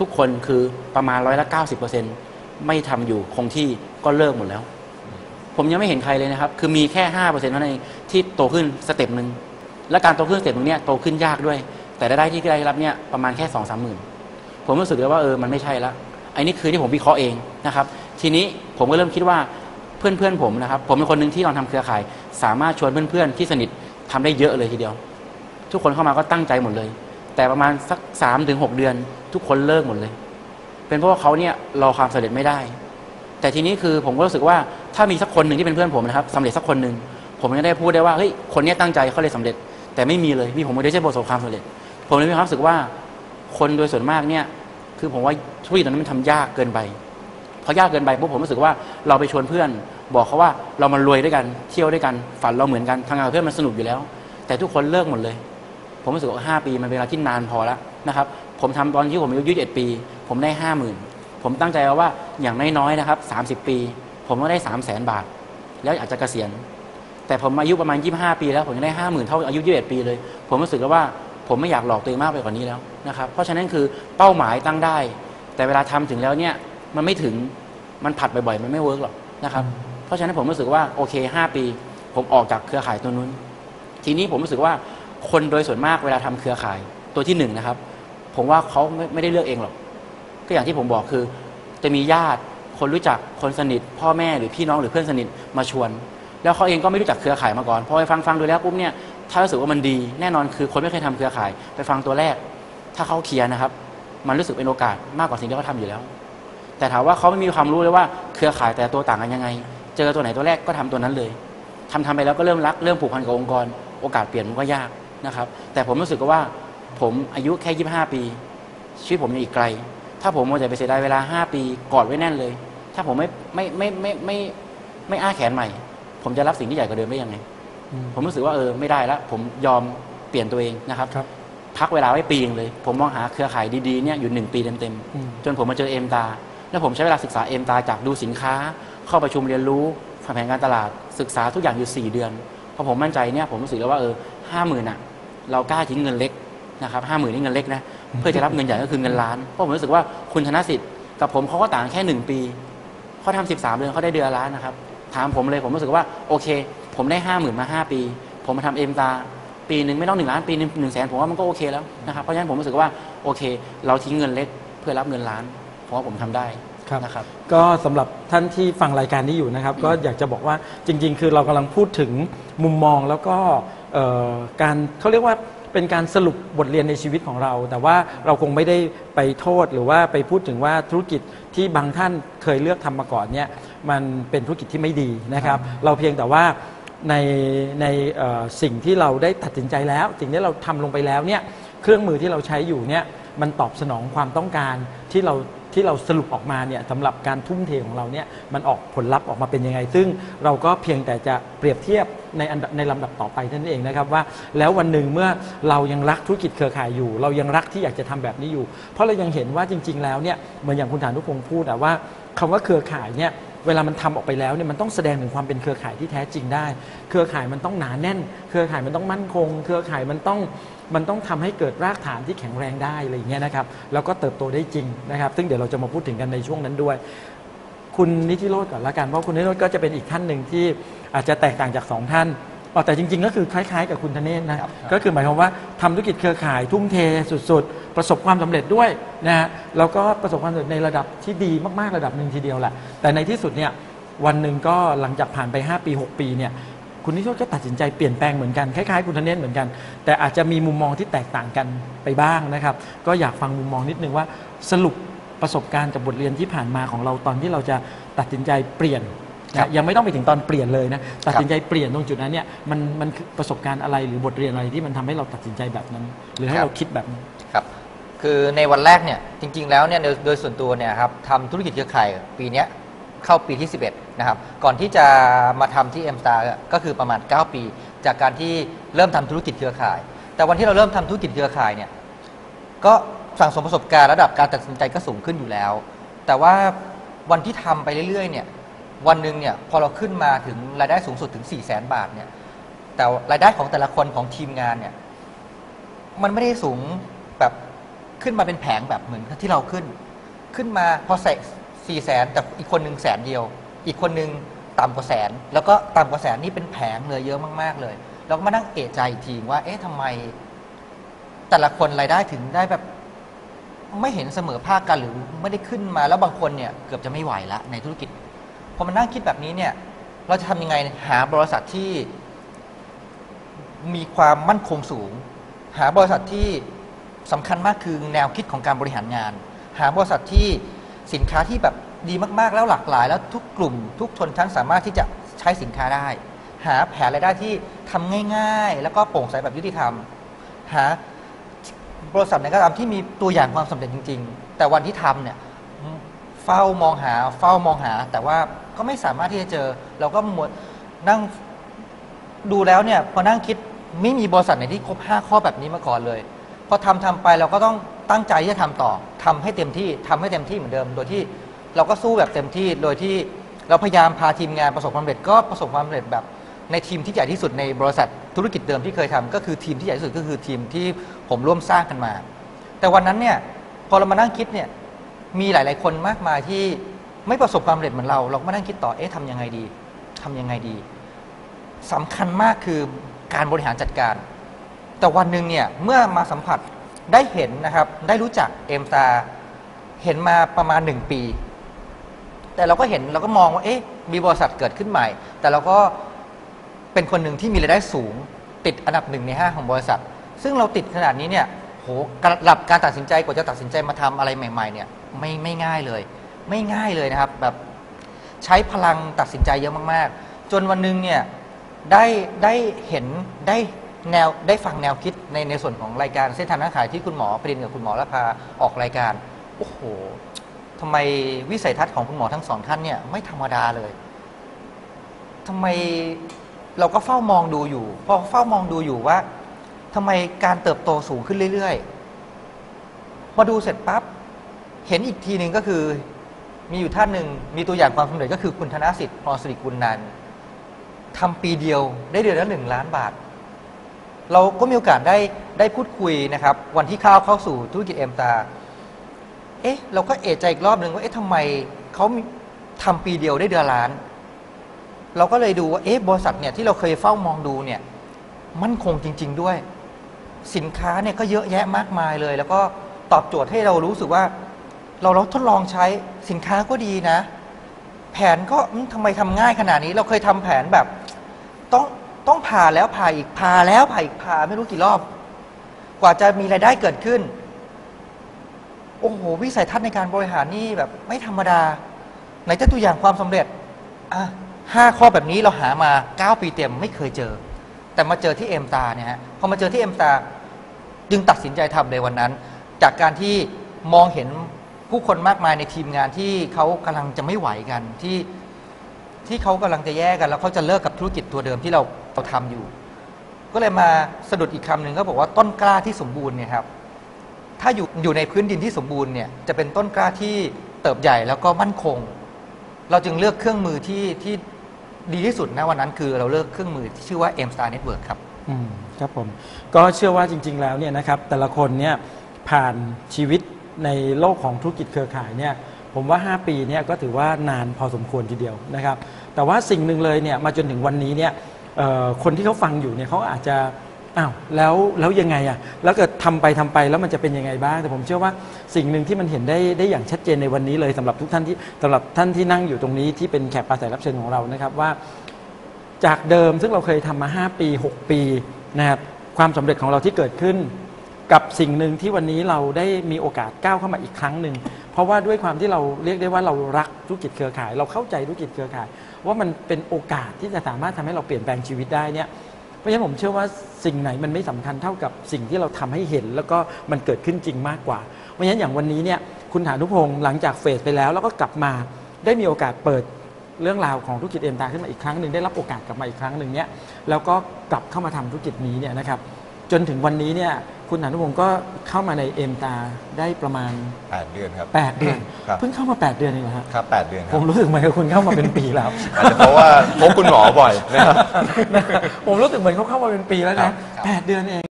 ทุกคนคือประมาณร้อยละเก้าสิบเปอร์เซ็นไม่ทำอยู่คงที่ก็เลิกหมดแล้ว ผมยังไม่เห็นใครเลยนะครับ คือมีแค่ห้าเปอร์เซ็นต์เท่านั้นเองที่โตขึ้นสเต็ปหนึ่งและการโตขึ้นสเต็ปหนึงเนี่ยโตขึ้นยากด้วย แต่รายได้ที่ได้รับเนี่ยประมาณแค่สองสามหมื่นผมรู้สึกเลยว่าเออมันไม่ใช่ละไอ้นี่คือที่ผมวิเคราะห์เองนะครับ ทีนี้ผมก็เริ่มคิดว่าเพื่อนๆผมนะครับ ผมเป็นคนหนึ่งที่ลองทำเครือข่าย สามารถชวนเพื่อนๆที่สนิททำได้เยอะเลยทีเดียว ทุกคนเข้ามาก็ตั้งใจหมดเลย แต่ประมาณสักสามถึงหกเดือน ทุกคนเลิกหมดเลย เป็นเพราะว่าเขาเนี่ยรอความสำเร็จไม่ได้ แต่ทีนี้คือผมก็รู้สึกว่าถ้ามีสักคนหนึ่งที่เป็นเพื่อนผมนะครับสำเร็จสักคนหนึ่งผมจะได้พูดได้ว่าเฮ้ยคนนี้ตั้งใจเขาเลยสำเร็จ แต่ไม่มีเลยมีผมไม่ได้ใช่ประสบความสำเร็จ ผมเลยมีความรู้สึกว่าคนโดยส่วนมากเนี่ยคือผมว่าธุรกิจตอนนั้นมันทำยากเกินไปพอยากเกินไปปุ๊บผมรู้สึกว่าเราไปชวนเพื่อน บอกเขาว่าเรามารวยด้วยกันเที่ยวด้วยกันฝันเราเหมือนกันทำงานกับเพื่อนมันสนุกอยู่แล้ว แต่ทุกคนเลิกหมดเลย ผมรู้สึกว่าห้าปีมันเป็นเวลาที่นานพอแล้วนะครับ ผมทำตอนที่ผมอายุยี่สิบเอ็ดปี ผมได้ห้าหมื่นผมตั้งใจไว้ว่าอย่างน้อยๆนะครับสามสิบปี ผมต้องได้สามแสนบาท แล้วอาจจะเกษียณแต่ผมอายุประมาณยี่ห้าปีแล้วผมยังได้ห้าหมื่นเท่าอายุยี่สิบเอ็ดปีเลย ผมรู้สึกแล้วว่าผมไม่อยากหลอกตัวเองมากไปกว่านี้แล้วนะครับเพราะฉะนั้นคือเป้าหมายตั้งได้ แต่เวลาทำถึงแล้วเนี่ยมันไม่ถึงมันผัดบ่อยๆมันไม่เวิร์กหรอกนะครับเพราะฉะนั้นผมรู้สึกว่าโอเคห้าปี ผมออกจากเครือข่ายตัวนู้น ทีนี้ผมรู้สึกว่า คนโดยส่วนมากเวลาทำเครือข่ายตัวที่หนึ่งนะครับ ผมว่าเขาไม่ไม่ได้เลือกเองหรอก ก็อย่างที่ผมบอกคือ จะมีญาติคนรู้จักคนสนิท พ่อแม่หรือพี่น้องหรือเพื่อนสนิทมาชวน แล้วเขาเองก็ไม่รู้จักเครือข่ายมาก่อนพอไปฟังฟังดูแล้วปุ๊บเนี่ยถ้ารู้สึกว่ามันดี แน่นอนคือคนไม่เคยทำเครือข่าย ไปฟังตัวแรก ถ้าเขาเคลียร์นะครับ มันรู้สึกเป็นโอกาสมากกว่าสิ่งที่เขาทำอยู่แล้ว แต่ถามว่าเขาไม่มีความรู้เลยว่าเครือข่ายแต่ตัวต่างกันยังไง เจอตัวไหนตัวแรกก็ทำตัวนั้นเลยทำทำไปแล้วก็เริ่มรักเริ่มผูกพันกับองค์กร โอกาสเปลี่ยนมันก็ยาก นะครับ แต่ผมรู้สึกว่าผมอายุแค่ยี่ห้าปี ชีวิตผมยังอีกไกล ถ้าผมมัวแต่ไปเสียดายเวลาห้าปีกอดไว้แน่นเลย ถ้าผมไม่ไม่ไม่ไม่ไม่ไม่อ้าแขนใหม่ ผมจะรับสิ่งที่ใหญ่กว่าเดิมได้ยังไงอืมผมรู้สึกว่าเออไม่ได้แล้วผมยอมเปลี่ยนตัวเองนะครับครับพักเวลาไว้ปีนึงเลย ผมมองหาเครือข่ายดีๆเนี่ยอยู่หนึ่งปีเต็มอืมๆจนผมมาเจอเอ็มตาแล้วผมใช้เวลาศึกษาเอ็มตาจากดูสินค้า เข้าประชุมเรียนรู้แผนการตลาดศึกษาทุกอย่างอยู่ 4 เดือนพอผมมั่นใจเนี่ยผมรู้สึกแล้วว่าเออห้าหมื่นอะ เรากล้าทิ้งเงินเล็กนะครับห้าหมื่นนี่เงินเล็กนะเพื่อจะรับเงินใหญ่ก็คือเงินล้านเพราะผมรู้สึกว่าคุณธนสิทธิ์กับผมเขาก็ต่างแค่หนึ่งปีเขาทำสิบสามเดือนเขาได้เดือนละล้านนะครับ ถามผมเลยผมรู้สึกว่าโอเค ผมได้ห้าหมื่นมาห้าปี ผมมาทำเอ็มตาปีหนึ่งไม่ต้องหนึ่งล้านปีหนึ่งหนึ่งแสนผมว่ามันก็โอเคแล้วนะครับเพราะฉะนั้นผมรู้สึกว่าโอเค เราทิ้งเงินเล็กเพื่อรับเงินล้านผมว่าผมทำได้ครับนะครับก็สำหรับท่านที่ฟังรายการนี้อยู่นะครับ ก็อยากจะบอกว่าจริง ๆ คือเรากำลังพูดถึงมุมมองแล้วก็เอ่อ การเขาเรียกว่าเป็นการสรุปบทเรียนในชีวิตของเรา แต่ว่าเราคงไม่ได้ไปโทษหรือว่าไปพูดถึงว่าธุรกิจที่บางท่านเคยเลือกทำมาก่อนเนี่ยมันเป็นธุรกิจที่ไม่ดีนะครับ เราเพียงแต่ว่าในในเอ่อสิ่งที่เราได้ตัดสินใจแล้ว สิ่งที่เราทำลงไปแล้วเนี่ยเครื่องมือที่เราใช้อยู่เนี่ยมันตอบสนองความต้องการที่เราที่เราสรุปออกมาเนี่ยสำหรับการทุ่มเทของเราเนี่ยมันออกผลลัพธ์ออกมาเป็นยังไง ซึ่งเราก็เพียงแต่จะเปรียบเทียบ ในอันดับในลำดับต่อไปนั้นเองนะครับว่า แล้ววันหนึ่งเมื่อเรายังรักธุรกิจเครือข่ายอยู่ เรายังรักที่อยากจะทำแบบนี้อยู่ เพราะเรายังเห็นว่าจริง ๆ แล้วเนี่ยเหมือนอย่างคุณฐานุพงศ์พูดอะว่าคำว่าเครือข่ายเนี่ยเวลามันทำออกไปแล้วเนี่ยมันต้องแสดงถึงความเป็นเครือข่ายที่แท้จริงได้ เครือข่ายมันต้องหนาแน่น เครือข่ายมันต้องมั่นคง เครือข่ายมันต้องมันต้องทำให้เกิดรากฐานที่แข็งแรงได้อะไรอย่างเงี้ยนะครับแล้วก็เติบโตได้จริงนะครับ ซึ่งเดี๋ยวเราจะมาพูดถึงกันในช่วงนั้นด้วย คุณนิติโรธก่อนละกันเพราะคุณนิติโรธก็จะเป็นอีกท่านหนึ่งที่อาจจะแตกต่างจากสองท่านอ๋อแต่จริงๆ ก็คือคล้ายๆ กับคุณธเนศนะ ก็คือหมายความว่าทำธุรกิจเครือข่ายทุ่มเทสุดๆ ประสบความสำเร็จด้วยนะฮะแล้วก็ประสบความสำเร็จในระดับที่ดีมากๆระดับหนึ่งทีเดียวแหละ แต่ในที่สุดเนี่ยวันหนึ่งก็หลังจากผ่านไป 5 ปี 6 ปีเนี่ยคุณนิติโรธก็ตัดสินใจเปลี่ยนแปลงเหมือนกัน คล้ายๆ คุณธเนศเหมือนกัน แต่อาจจะมีมุมมองที่แตกต่างกันไปบ้างนะครับ ก็อยากฟังมุมมองนิดนึงว่าสรุป ประสบการณ์กับบทเรียนที่ผ่านมาของเราตอนที่เราจะตัดสินใจเปลี่ยนครับนะยังไม่ต้องไปถึงตอนเปลี่ยนเลยนะตัดสินใจเปลี่ยนตรงจุดนั้นเนี่ยมันมันคือประสบการณ์อะไรหรือบทเรียนอะไรที่มันทำให้เราตัดสินใจแบบนั้น หรือให้ครับเราคิดแบบนั้นครับคือในวันแรกเนี่ยจริง ๆ แล้วเนี่ยโดยโดยส่วนตัวเนี่ยครับทำธุรกิจเครือข่ายปีเนี้ยเข้าปีที่ 11 นะครับ ก่อนที่จะมาทำที่ M Star ก็คือประมาณ 9 ปี จากการที่เริ่มทำธุรกิจเครือข่าย แต่วันที่เราเริ่มทำธุรกิจเครือข่ายเนี่ยก็ สั่งสมประสบการณ์ระดับการตัดสินใจก็สูงขึ้นอยู่แล้ว แต่ว่าวันที่ทำไปเรื่อยๆเนี่ยวันหนึ่งเนี่ยพอเราขึ้นมาถึงรายได้สูงสุดถึง4 0 0 0 0 0บาทเนี่ยแต่รายได้ของแต่ละคนของทีมงานเนี่ยมันไม่ได้สูงแบบขึ้นมาเป็นแผงแบบเหมือนที่เราขึ้น ขึ้นมาพอใส่สี่แสนแต่อีกคนหนึ่งแสนเดียว อีกคนหนึ่งต่ำกว่าแสน แล้วก็ต่ำกว่าแสนนี่เป็นแผงเลยเยอะมาก ๆ เลยเราก็มานั่งเอะใจอีกทีว่า เอ๊ะทำไม แต่ละคนรายได้ถึงได้แบบ ไม่เห็นเสมอภาคกันหรือไม่ได้ขึ้นมาแล้วบางคนเนี่ยเกือบจะไม่ไหวละในธุรกิจพอมานั่งคิดแบบนี้เนี่ยเราจะทำยังไงหาบริษัทที่มีความมั่นคงสูง หาบริษัทที่สำคัญมากคือแนวคิดของการบริหารงาน หาบริษัทที่สินค้าที่แบบดีมากๆแล้วหลากหลาย แล้วทุกกลุ่ม ทุกชนชั้นสามารถที่จะใช้สินค้าได้ หาแผนรายได้ที่ทำง่าย ๆ แล้วก็โปร่งใสแบบยุติธรรม หา บริษัทไหนก็ตามที่มีตัวอย่างความสำเร็จจริง ๆ แต่วันที่ทำเนี่ยเฝ้ามองหาเฝ้ามองหา แต่ว่าก็ไม่สามารถที่จะเจอ เราก็มัวนั่งดูแล้วเนี่ยพอนั่งคิดไม่มีบริษัทไหนที่ครบ 5 ข้อแบบนี้มาก่อนเลยพอทำทำไปเราก็ต้องตั้งใจที่จะทำต่อทำให้เต็มที่ทำให้เต็มที่เหมือนเดิม โดยที่เราก็สู้แบบเต็มที่โดยที่เราพยายามพาทีมงานประสบความสำเร็จก็ประสบความสำเร็จแบบ ในทีมที่ใหญ่ที่สุดในบริษัทธุรกิจเดิมที่เคยทำก็คือทีมที่ใหญ่ที่สุดก็คือทีมที่ผมร่วมสร้างกันมา แต่วันนั้นเนี่ยพอเรามานั่งคิดเนี่ยมีหลาย ๆ คนมากมายที่ไม่ประสบความสำเร็จเหมือนเราเราก็มานั่งคิดต่อเอ๊ะทำยังไงดีทำยังไงดีสำคัญมากคือการบริหารจัดการ แต่วันหนึ่งเนี่ยเมื่อมาสัมผัสได้เห็นนะครับ ได้รู้จักเอมตาเห็นมาประมาณหนึ่งปี แต่เราก็เห็นเราก็มองว่าเอ๊ะมีบริษัทเกิดขึ้นใหม่ แต่เราก็ เป็นคนหนึ่งที่มีรายได้สูง ติดอันดับหนึ่งในห้าของบริษัท ซึ่งเราติดขนาดนี้เนี่ยโหระดับการตัดสินใจกว่าจะตัดสินใจมาทำอะไรใหม่ ๆ เนี่ยไม่ไม่ง่ายเลย ไม่ง่ายเลยนะครับแบบใช้พลังตัดสินใจเยอะมากๆ จนวันหนึ่งเนี่ยได้ได้เห็นได้แนวได้ฟังแนวคิดในในส่วนของรายการเส้นทางค้าขายที่คุณหมอปรินกับคุณหมอละพาออกรายการโอ้โหทำไมวิสัยทัศน์ของคุณหมอทั้งสองท่านเนี่ยไม่ธรรมดาเลยทำไม เราก็เฝ้ามองดูอยู่ พอเฝ้ามองดูอยู่ว่าทำไมการเติบโตสูงขึ้นเรื่อยๆพอดูเสร็จปั๊บเห็นอีกทีหนึ่งก็คือ มีอยู่ท่านหนึ่งมีตัวอย่างความสำเร็จก็คือคุณธนสิทธิ์พรสิริกุลนันทำปีเดียวได้เดือนละหนึ่งล้านบาท เราก็มีโอกาสได้ได้พูดคุยนะครับ วันที่ข้าวเข้าสู่ธุรกิจเอ็มตาเอ๊ะ เราก็เอะใจอีกรอบหนึ่งว่าเอ๊ะทำไมเขามีทำปีเดียวได้เดือนล้าน เราก็เลยดูว่าเอ๊ะบริษัทเนี่ยที่เราเคยเฝ้ามองดูเนี่ยมั่นคงจริง ๆด้วย สินค้าเนี่ยก็เยอะแยะมากมายเลย แล้วก็ตอบโจทย์ให้เรารู้สึกว่า เราเราทดลองใช้สินค้าก็ดีนะ แผนก็อืมทำไมทำง่ายขนาดนี้ เราเคยทำแผนแบบ ต้องต้องผ่าแล้วผ่าอีกผ่าแล้วผ่าอีกผ่าไม่รู้กี่รอบ กว่าจะมีรายได้เกิดขึ้นโอ้โหวิสัยทัศน์ในการบริหารนี่แบบไม่ธรรมดา ไหนจะตัวอย่างความสำเร็จอะ ห้าข้อแบบนี้เราหามาเก้าปีเต็มไม่เคยเจอ แต่มาเจอที่เอ็มตาเนี่ยฮะพอมาเจอที่เอ็มตาจึงตัดสินใจทำในวันนั้น จากการที่มองเห็นผู้คนมากมายในทีมงานที่เขากำลังจะไม่ไหวกันที่ที่เขากำลังจะแยกกัน แล้วเขาจะเลิกกับธุรกิจตัวเดิมที่เราเราทำอยู่ ก็เลยมาสะดุดอีกคำหนึ่งก็บอกว่าต้นกล้าที่สมบูรณ์เนี่ยครับถ้าอยู่อยู่ในพื้นดินที่สมบูรณ์เนี่ยจะเป็นต้นกล้าที่เติบใหญ่แล้วก็มั่นคง เราจึงเลือกเครื่องมือที่ที่ ดีที่สุดนะวันนั้นคือเราเลือกเครื่องมือที่ชื่อว่า M Star Network ครับ อืมครับผมก็เชื่อว่าจริง ๆ แล้วเนี่ยนะครับแต่ละคนเนี่ยผ่านชีวิตในโลกของธุรกิจเครือข่ายเนี่ยผมว่า 5 ปีเนี่ยก็ถือว่านานพอสมควรทีเดียวนะครับ แต่ว่าสิ่งหนึ่งเลยเนี่ยมาจนถึงวันนี้เนี่ยเอ่อคนที่เขาฟังอยู่เนี่ยเขาอาจจะ อ้าวแล้วแล้วยังไงอะ่ะแล้วเกิดทำไปทำไปแล้วมันจะเป็นยังไงบ้าง แต่ผมเชื่อว่าสิ่งหนึ่งที่มันเห็นได้ได้อย่างชัดเจนในวันนี้เลยสำหรับทุกท่านที่สำหรับท่านที่นั่งอยู่ตรงนี้ที่เป็นแขกปราศัยรับเชิญของเรานะครับว่า จากเดิมซึ่งเราเคยทำมา 5 ปี 6 ปีนะครับความสำเร็จของเราที่เกิดขึ้น กับสิ่งหนึ่งที่วันนี้เราได้มีโอกาสก้าวเข้ามาอีกครั้งหนึ่งเพราะว่าด้วยความที่เราเรียกได้ว่าเรารักธุรกิจเครือข่าย เราเข้าใจธุรกิจเครือข่าย ว่ามันเป็นโอกาสที่จะสามารถทำให้เราเปลี่ยนแปลงชีวิตได้เนี่ย เพราะฉะนั้นผมเชื่อว่าสิ่งไหนมันไม่สำคัญเท่ากับสิ่งที่เราทำให้เห็น แล้วก็มันเกิดขึ้นจริงมากกว่า เพราะฉะนั้นอย่างวันนี้เนี่ยคุณฐานุพงศ์หลังจากเฟสไปแล้ว แล้วก็กลับมาได้มีโอกาสเปิดเรื่องราวของธุรกิจเอ็มตาขึ้นมาอีกครั้งหนึ่งได้รับโอกาสกลับมาอีกครั้งหนึ่งเนี่ยแล้วก็กลับเข้ามาทำธุรกิจนี้เนี่ยนะครับจนถึงวันนี้เนี่ย คุณอนุพงศ์ก็เข้ามาในเอ็มตาได้ประมาณ 8 เดือนครับ 8 เดือน ครับ เพิ่งเข้ามา 8 เดือนเองเหรอฮะครับ 8 เดือนคผรับมรู้สึกเหมือนกับคุณเข้ามาเป็นปีแล้ว อาจจะเพราะว่าพบคุณหมอบ่อยนะครับ ผมรู้สึกเหมือนเขาเข้ามาเป็นปีแล้วครันะบ แปดเดือนเอง